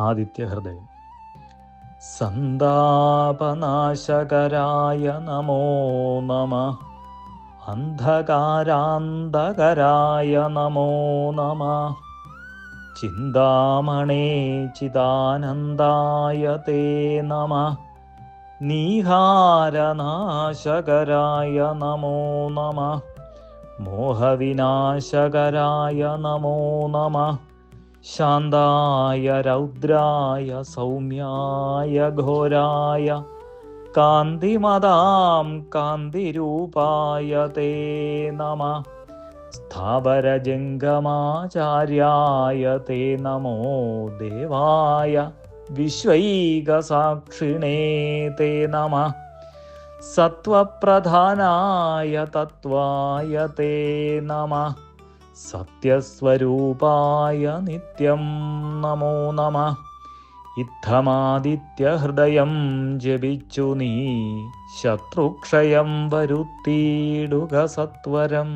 ആദിത്യഹൃദയം സന്താപനാശകരായ നമോ നമ. അന്ധകാരാന്തകരായ നമോ നമ. ചിന്താമണേ ചിദാനന്ദായ തേ നമ. നീഹാരനാശകരായ നമോ നമ. മോഹവിനാശകരായ നമോ നമ. ശാന്തായ രൗദ്രായ സൗമ്യായ ഘോരായ കാന്തിമതാം കാന്തിരൂപായ തേ നമ. സ്ഥാവരജംഗമാചാര്യായ തേ നമോ ദേവായ വിശ്വൈകസാക്ഷിണേ തേ നമ. സത്വപ്രധാനായ തത്വായ തേ നമ. സത്യസ്വരൂപായ നിത്യം നമോ നമ. ഇത്തമാദിത്യഹൃദയം ജപിച്ചു നീ ശത്രുക്ഷയം വരുത്തിയിടുക സത്വരം.